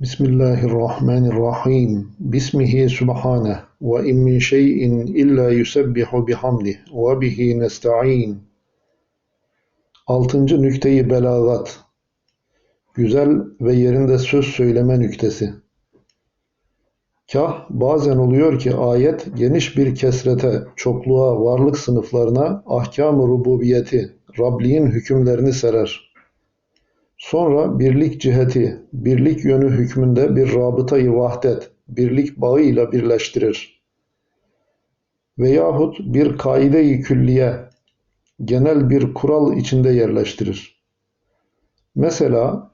Bismillahirrahmanirrahim. Bismihi subhaneh ve in min şeyin illa yusebbihu bihamdih ve bihi nesta'in. Altıncı nükteyi belagat. Güzel ve yerinde söz söyleme nüktesi. Kah bazen oluyor ki ayet geniş bir kesrete, çokluğa, varlık sınıflarına ahkam-ı rububiyeti, Rabliğin hükümlerini serer. Sonra birlik ciheti, birlik yönü hükmünde bir rabıtayı vahdet, birlik bağıyla birleştirir. Veyahut bir kaide-i külliye, genel bir kural içinde yerleştirir. Mesela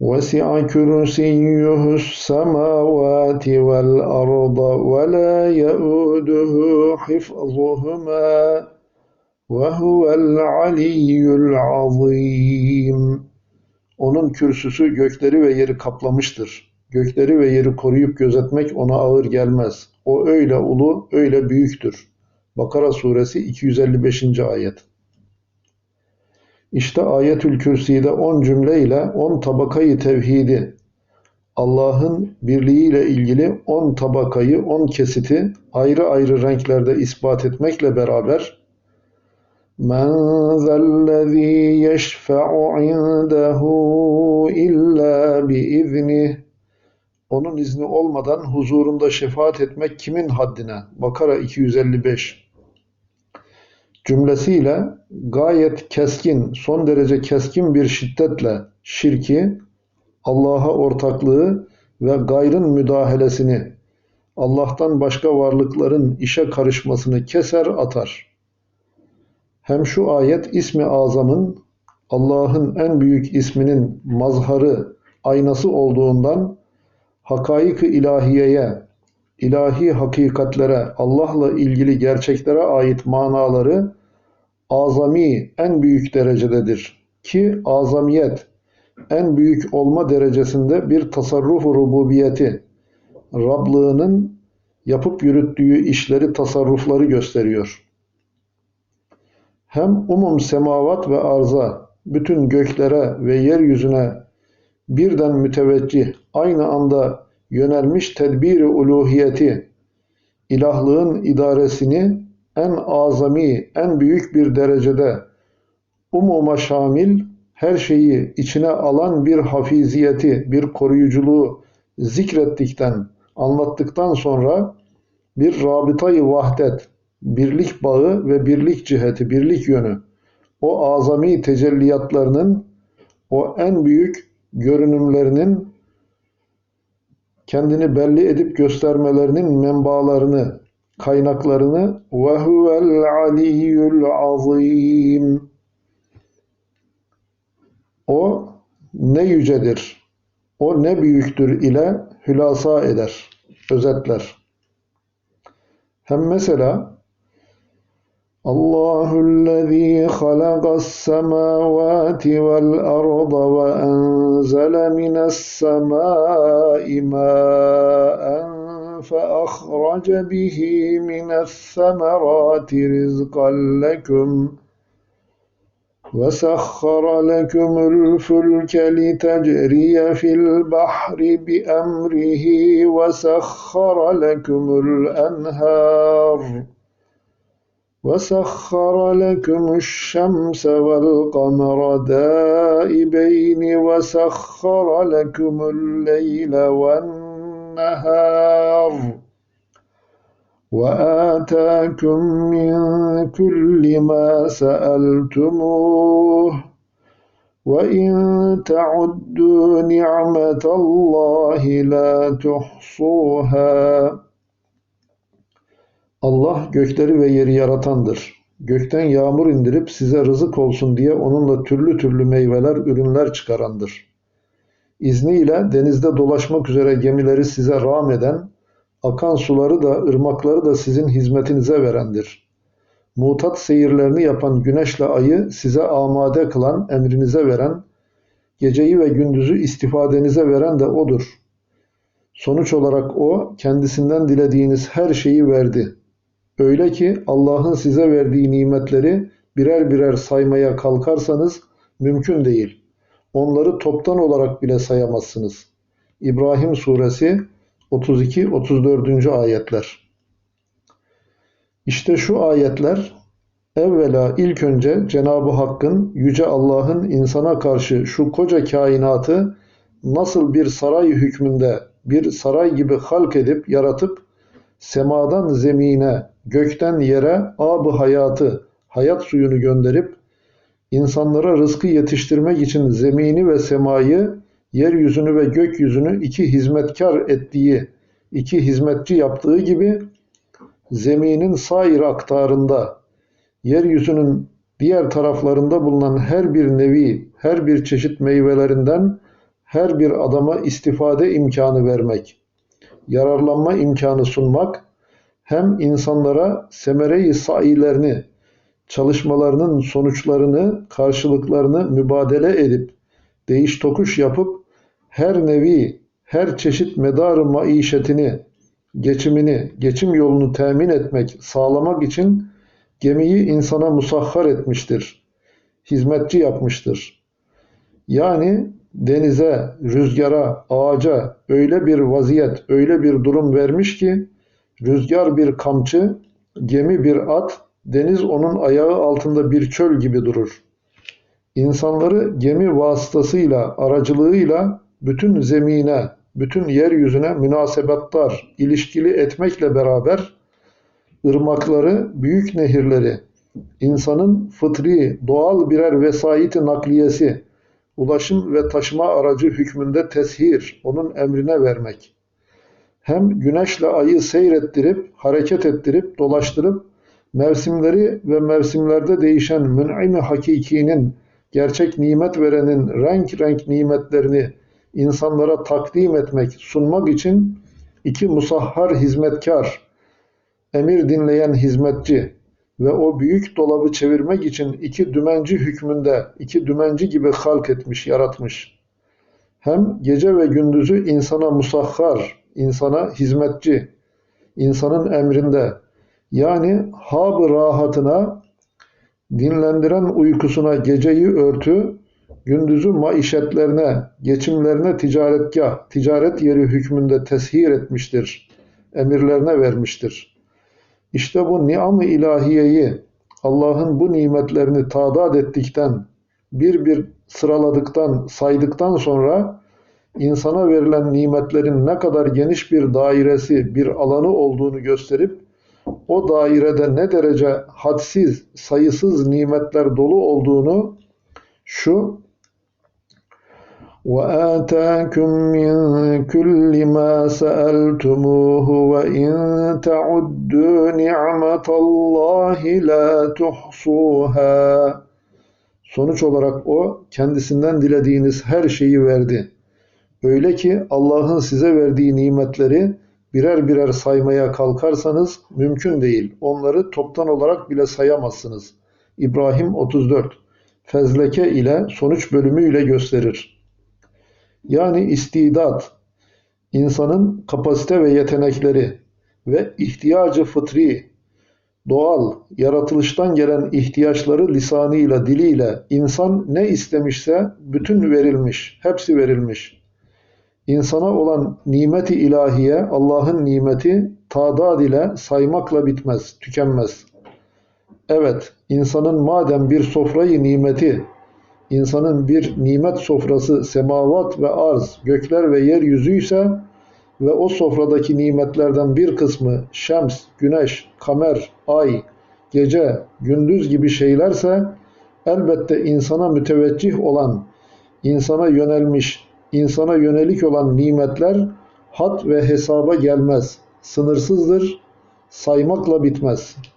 وَسِعَ كُرْسِيُّهُ السَّمَاوَاتِ وَالْأَرْضَ وَلَا يَؤُودُهُ حِفْظُهُمَا وَهُوَ الْعَلِيُّ الْعَظِيمُ Onun kürsüsü gökleri ve yeri kaplamıştır. Gökleri ve yeri koruyup gözetmek ona ağır gelmez. O öyle ulu, öyle büyüktür. Bakara suresi 255. ayet. İşte ayetül kürside 10 cümle ile 10 tabakayı tevhidi, Allah'ın birliğiyle ilgili 10 tabakayı, 10 kesiti ayrı ayrı renklerde ispat etmekle beraber Men zellezî yeşfe'u indehu illa biiznih Onun izni olmadan huzurunda şefaat etmek kimin haddine? Bakara 255 cümlesiyle gayet keskin, son derece keskin bir şiddetle şirki, Allah'a ortaklığı ve gayrın müdahalesini, Allah'tan başka varlıkların işe karışmasını keser atar. Hem şu ayet ismi azamın Allah'ın en büyük isminin mazharı, aynası olduğundan hakaik-ı ilahiyeye, ilahi hakikatlere, Allah'la ilgili gerçeklere ait manaları azami en büyük derecededir. Ki azamiyet en büyük olma derecesinde bir tasarruf rububiyeti, Rablığının yapıp yürüttüğü işleri, tasarrufları gösteriyor. Hem umum semavat ve arza, bütün göklere ve yeryüzüne birden müteveccih, aynı anda yönelmiş tedbiri uluhiyeti, ilahlığın idaresini en azami, en büyük bir derecede umuma şamil, her şeyi içine alan bir hafiziyeti, bir koruyuculuğu zikrettikten, anlattıktan sonra bir rabıtayı vahdet, birlik bağı ve birlik ciheti, birlik yönü, o azami tecelliyatlarının, o en büyük görünümlerinin kendini belli edip göstermelerinin menbalarını, kaynaklarını ve huvel aliyyul azim o ne yücedir, o ne büyüktür ile hülasa eder, özetler. Hem mesela الله الذي خلق السماوات والأرض وأنزل من السماء ماء فأخرج به من الثمرات رزقا لكم وسخر لكم الفلك لتجري في البحر بأمره وسخر لكم الأنهار وسخر لكم الشمس والقمر دائبين وسخر لكم الليل والنهار وآتاكم من كل ما سألتموه وإن تعدوا نعمة الله لا تحصوها Allah gökleri ve yeri yaratandır. Gökten yağmur indirip size rızık olsun diye onunla türlü türlü meyveler, ürünler çıkarandır. İzniyle denizde dolaşmak üzere gemileri size rağm eden, akan suları da, ırmakları da sizin hizmetinize verendir. Mutat seyirlerini yapan güneşle ayı size amade kılan, emrinize veren, geceyi ve gündüzü istifadenize veren de O'dur. Sonuç olarak O, kendisinden dilediğiniz her şeyi verdi. Öyle ki Allah'ın size verdiği nimetleri birer birer saymaya kalkarsanız mümkün değil. Onları toptan olarak bile sayamazsınız. İbrahim Suresi 32-34. ayetler. İşte şu ayetler evvela ilk önce Cenab-ı Hakk'ın Yüce Allah'ın insana karşı şu koca kainatı nasıl bir saray hükmünde bir saray gibi halk edip yaratıp semadan zemine, gökten yere ab hayatı, hayat suyunu gönderip insanlara rızkı yetiştirmek için zemini ve semayı, yeryüzünü ve gökyüzünü iki hizmetkar ettiği, iki hizmetçi yaptığı gibi zeminin sair aktarında, yeryüzünün diğer taraflarında bulunan her bir nevi, her bir çeşit meyvelerinden her bir adama istifade imkanı vermek, yararlanma imkanı sunmak, hem insanlara semere-i sailerini, çalışmalarının sonuçlarını, karşılıklarını mübadele edip, değiş tokuş yapıp, her nevi, her çeşit medarı maişetini, geçimini, geçim yolunu temin etmek, sağlamak için gemiyi insana musahhar etmiştir. Hizmetçi yapmıştır. Yani denize, rüzgara, ağaca öyle bir vaziyet, öyle bir durum vermiş ki rüzgar bir kamçı, gemi bir at, deniz onun ayağı altında bir çöl gibi durur. İnsanları gemi vasıtasıyla, aracılığıyla bütün zemine, bütün yeryüzüne münasebettar, ilişkili etmekle beraber ırmakları, büyük nehirleri, insanın fıtri, doğal birer vesayeti nakliyesi, ulaşım ve taşıma aracı hükmünde teshir, onun emrine vermek. Hem güneşle ayı seyrettirip, hareket ettirip, dolaştırıp, mevsimleri ve mevsimlerde değişen mün'im-i hakikinin, gerçek nimet verenin renk renk nimetlerini insanlara takdim etmek, sunmak için iki musahhar hizmetkar, emir dinleyen hizmetçi ve o büyük dolabı çevirmek için iki dümenci hükmünde, iki dümenci gibi halk etmiş, yaratmış. Hem gece ve gündüzü insana musahhar, insana hizmetçi, insanın emrinde, yani hab rahatına, dinlendiren uykusuna geceyi örtü, gündüzü maişetlerine, geçimlerine ticaretgah, ticaret yeri hükmünde teshir etmiştir, emirlerine vermiştir. İşte bu niam-ı ilahiyeyi, Allah'ın bu nimetlerini tadat ettikten, bir bir sıraladıktan, saydıktan sonra insana verilen nimetlerin ne kadar geniş bir dairesi, bir alanı olduğunu gösterip o dairede ne derece hadsiz, sayısız nimetler dolu olduğunu şu وآتاكم من كل ما سألتموه وإن تعدوا نعمة الله لا تحصوها Sonuç olarak o kendisinden dilediğiniz her şeyi verdi. Öyle ki Allah'ın size verdiği nimetleri birer birer saymaya kalkarsanız mümkün değil. Onları toptan olarak bile sayamazsınız. İbrahim 34 Fezleke ile sonuç bölümü ile gösterir. Yani istidat, insanın kapasite ve yetenekleri ve ihtiyacı fıtri, doğal, yaratılıştan gelen ihtiyaçları lisanıyla, diliyle insan ne istemişse bütün verilmiş, hepsi verilmiş. İnsana olan nimeti ilahiye, Allah'ın nimeti tadad ile saymakla bitmez, tükenmez. Evet, insanın madem bir sofrayı nimeti, insanın bir nimet sofrası semavat ve arz, gökler ve yeryüzü ise ve o sofradaki nimetlerden bir kısmı şems, güneş, kamer, ay, gece, gündüz gibi şeylerse elbette insana müteveccih olan, insana yönelmiş, insana yönelik olan nimetler hat ve hesaba gelmez, sınırsızdır, saymakla bitmez.''